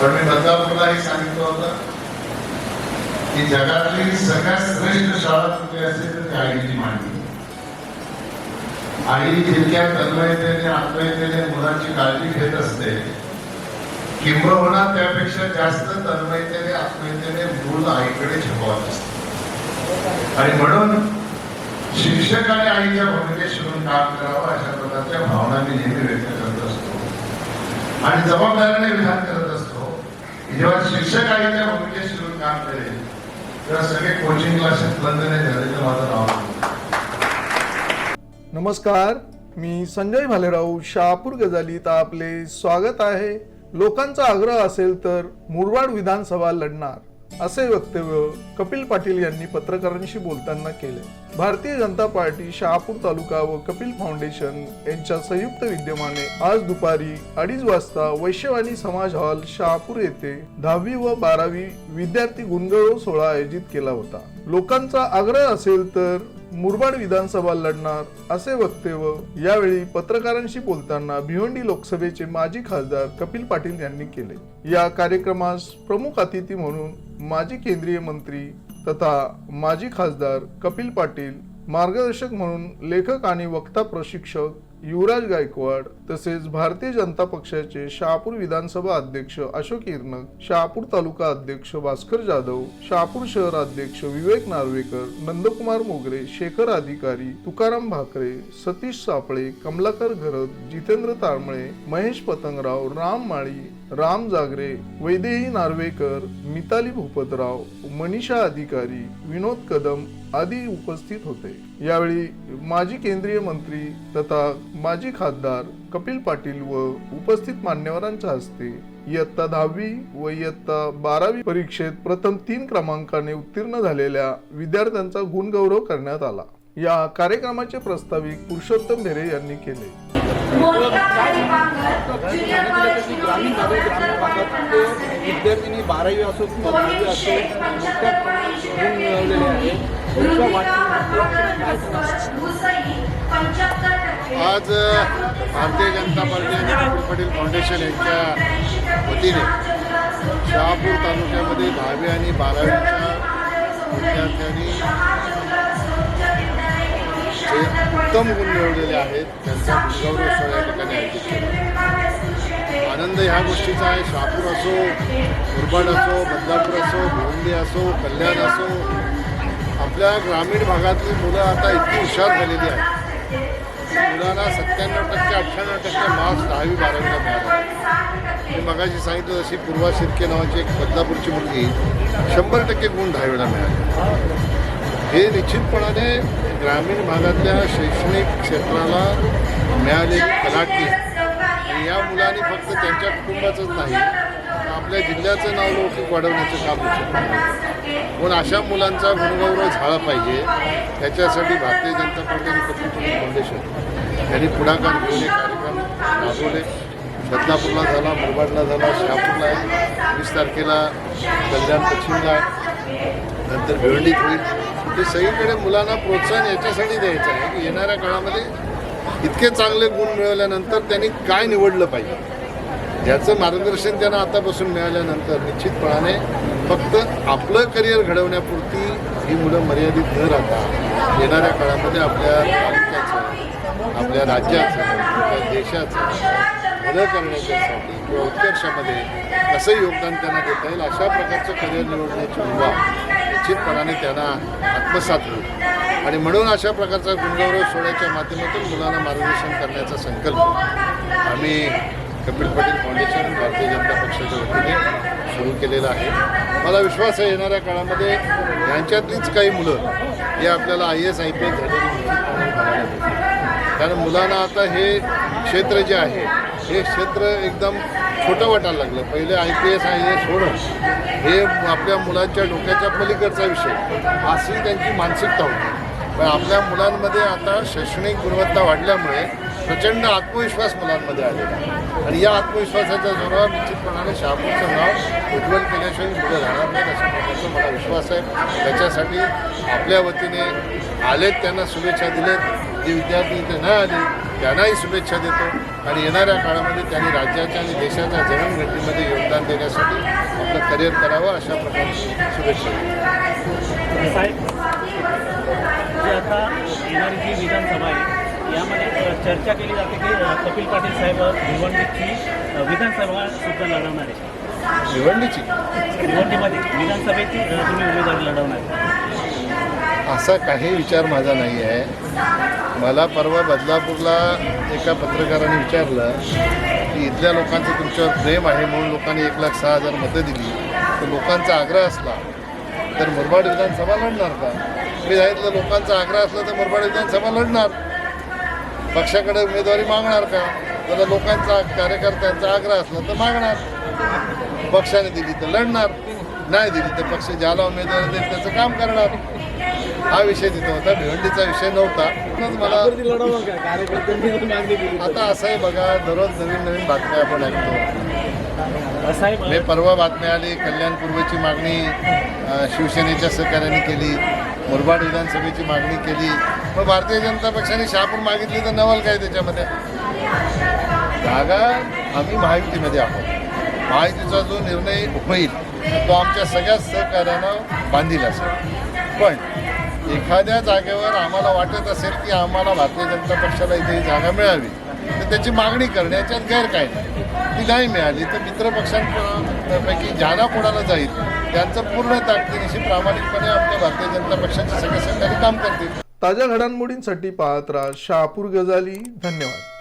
पण मी बदलापूरलाही सांगितलं होतं की जगातली सगळ्यात श्रेष्ठ शाळा कुठे असेल तर आईची मांडली आई जितक्या तन्मयतेने आत्मयतेने मुलांची काळजी घेत असते किंबहुना त्यापेक्षा जास्त तन्मयतेने आत्मयतेने मूल आईकडे झेपवत असते. आणि म्हणून शिक्षक आणि आईच्या भूमिकेत शिवून काम करावं अशा प्रकारच्या भावना मी नेहमी व्यक्त करत असतो. आणि जबाबदारीने विधान करत जेव्हा शिक्षक आईच्या भूमिकेत शिरून काम केले तेव्हा सगळे कोचिंग क्लासेस बंद नाही झाले तर माझं नाव नमस्कार मी संजय भालेराव शहापूर गजालीत आपले स्वागत आहे. लोकांचा आग्रह असेल तर मुरवाड विधानसभा लढणार. असे वक्तव्य कपिल पाटील यांनी पत्रकारांशी बोलताना केले. भारतीय जनता पार्टी शहापूर तालुका व कपिल फाउंडेशन यांच्या संयुक्त विद्यमाने आज दुपारी अडीच वाजता वैश्यवाणी समाज हॉल शहापूर येथे दहावी व बारावी विद्यार्थी गुणगौरव सोहळा आयोजित केला होता. लोकांचा आग्रह असेल तर मुरबाड विधानसभा लढणार असे वक्तव्य यावेळी पत्रकारांशी बोलताना भिवंडी लोकसभेचे माजी खासदार कपिल पाटील यांनी केले. या कार्यक्रमास प्रमुख अतिथी म्हणून माजी केंद्रीय मंत्री तथा माजी खासदार कपिल पाटील मार्गदर्शक म्हणून लेखक आणि वक्ता प्रशिक्षक युवराज गायकवाड तसेच भारतीय जनता पक्षाचे शहापूर विधानसभा अध्यक्ष अशोक इरनक शहापूर तालुका अध्यक्ष भास्कर जाधव शहापूर शहर अध्यक्ष विवेक नार्वेकर नंदकुमार मोगरे शेखर अधिकारी तुकाराम भाकरे सतीश सापळे कमलाकर घरत जितेंद्र तारमळे महेश पतंगराव राम माळी राम जागरे वैदेही नार्वेकर मिताली भूपतराव मनीषा अधिकारी विनोद कदम आदी उपस्थित होते. यावेळी माजी केंद्रीय मंत्री तथा माजी खासदार कपिल पाटील व उपस्थित मान्यवरांच्या हस्ते इयत्ता दहावी व इयत्ता बारावी परीक्षेत प्रथम तीन क्रमांकाने उत्तीर्ण झालेल्या विद्यार्थ्यांचा गुणगौरव करण्यात आला. या कार्यक्रमाचे प्रस्ताविक पुरुषोत्तम भेरे यांनी केले. ग्रामीण भागात ग्रामीण भागातले विद्यार्थिनी बारावी असो मोठ्या प्रमाणात मिळवलेले वाटचालीसाठी आज भारतीय जनता पार्टी आणि कपिल पाटील फाउंडेशन यांच्या वतीने शहापूर तालुक्यामध्ये दहावी आणि बारावीच्या विद्यार्थ्यांनी जे उत्तम गुण मिळवलेले आहेत. त्यांचा गुणगौरव सोहळा या ठिकाणी आयोजित केला आनंद ह्या गोष्टीचा आहे. शहापूर असो मुरबाड असो बदलापूर असो भिवंडी असो कल्याण असो आपल्या ग्रामीण भागातली मुलं आता इतकी हुशार झालेली आहेत. मुलांना सत्त्याण्णव टक्के अठ्ठ्याण्णव टक्के मार्क्स दहावी बारावीला मिळाले. मी मगाशी सांगितलं जशी पूर्वा शिर्के नावाची एक बदलापूरची मुलगी शंभर टक्के गुण दहावीला मिळाले. हे निश्चितपणाने ग्रामीण भागातल्या शैक्षणिक क्षेत्राला मिळालेली कलाटणी आणि या मुलांनी फक्त त्यांच्या कुटुंबाचंच नाही आपल्या जिल्ह्याचं नाव लौकिक वाढवण्याचं काम होतं. पण अशा मुलांचा गुणगौरव झाला पाहिजे. त्याच्यासाठी भारतीय जनता पार्टी आणि कपिल फाउंडेशन यांनी पुढाकार घेऊन हे कार्यक्रम राबवले. बदलापूरला झाला मुरबाडला झाला शहापूरला आहे. वीस तारखेला कल्याण पश्चिमला आहे. नंतर भिवंडीत होईल ते सगळीकडे मुलांना प्रोत्साहन याच्यासाठी द्यायचं आहे की येणाऱ्या काळामध्ये इतके चांगले गुण मिळवल्यानंतर त्यांनी काय निवडलं पाहिजे? याचं मार्गदर्शन त्यांना आतापासून मिळाल्यानंतर निश्चितपणाने फक्त आपलं करिअर घडवण्यापुरती ही मुलं मर्यादित न राहता येणाऱ्या काळामध्ये आपल्या तालुक्याचं आपल्या राज्याचं आपल्या देशाचं भलं करण्याच्यासाठी किंवा उत्कर्षामध्ये कसं योगदान त्यांना देता येईल अशा प्रकारचं करिअर निवडण्याची मुभा निश्चितपणाने त्यांना आत्मसात होईल. आणि म्हणून अशा प्रकारचा गुणगौरव सोहळ्याच्या माध्यमातून मुलांना मार्गदर्शन करण्याचा संकल्प आम्ही कपिल पाटील फाउंडेशन भारतीय जनता पक्षाच्या वतीने सुरू केलेला आहे. मला विश्वास आहे येणाऱ्या काळामध्ये यांच्यातलीच काही मुलं हे आपल्याला I S I P S झालेली कारण मुलांना आता हे क्षेत्र जे आहे हे क्षेत्र एकदम छोटं वाटायला लागलं. पहिले I P S I S होणं हे आपल्या मुलांच्या डोक्याच्या पलीकडचा विषय. अशी त्यांची मानसिकता होती. पण आपल्या मुलांमध्ये आता शैक्षणिक गुणवत्ता वाढल्यामुळे प्रचंड आत्मविश्वास मुलांमध्ये आलेला आणि या आत्मविश्वासाच्या जोरावर निश्चितपणाने शहापूरचं नाव उज्ज्वल केल्याशिवाय मुलं राहणार नाही अशा प्रकारचा मला विश्वास आहे. त्याच्यासाठी आपल्या वतीने आलेत त्यांना शुभेच्छा दिलेत. जे विद्यार्थी इथे न आले त्यांनाही शुभेच्छा देतो. आणि येणाऱ्या काळामध्ये त्यांनी राज्याच्या आणि देशाच्या जडणघडणीमध्ये योगदान देण्यासाठी आपलं करिअर करावं अशा प्रकारची शुभेच्छा. जे आता येणारी जी विधानसभा आहे यामध्ये चर्चा केली जाते की कपिल पाटील साहेब भिवंडीची विधानसभा सुद्धा लढवणार आहे. भिवंडीची? भिवंडीमध्ये विधानसभेची तुम्ही उमेदवारी लढवणार आहे. असा काही विचार माझा नाही आहे. मला परवा बदलापूरला एका पत्रकाराने विचारलं की इथल्या लोकांचं तुमच्यावर प्रेम आहे म्हणून लोकांनी एक लाख सहा हजार मतं दिली. तर लोकांचा आग्रह असला तर मुरबाड विधानसभा लढणार का? मी सांगितलं लोकांचा आग्रह असला तर मुरबाड विधानसभा लढणार. पक्षाकडे उमेदवारी मागणार का? तर लोकांचा कार्यकर्त्यांचा आग्रह असला तर मागणार. पक्षाने दिली तर लढणार. नाही दिली तर पक्ष ज्याला उमेदवारी देईल त्याचं काम करणार. हा विषय तिथं होता. भिवंडीचा विषय नव्हता. म्हणूनच मला आता असं आहे बघा दररोज नवीन नवीन बातम्या आपण ऐकतो. मी अ, परवा बातमी आली कल्याण पूर्वेची मागणी शिवसेनेच्या सहकार्याने केली मुरबाड विधानसभेची मागणी केली. मग भारतीय जनता पक्षाने शहापूर मागितली तर नवल काय त्याच्यामध्ये? जागा आम्ही महायुतीमध्ये आहोत. महायुतीचा जो निर्णय होईल तो आमच्या सगळ्या सहकार्यानं बांधील असेल. पण एखाद्या जागेवर आम्हाला वाटत असेल की आम्हाला भारतीय जनता पक्षाला इथे ही जागा मिळावी तर त्याची मागणी करण्याच्यात गैर काय नाही ती नाही मिळाली तर मित्र पक्षांपैकी ज्यांना कोणाला जाईल त्यांचं पूर्ण ताकदीनिशी प्रामाणिकपणे आपल्या भारतीय जनता पक्षाचे सगळे सहकारी काम करतील. ताज्या घडामोडींसाठी पाहत राहा शहापूर गजाली. धन्यवाद.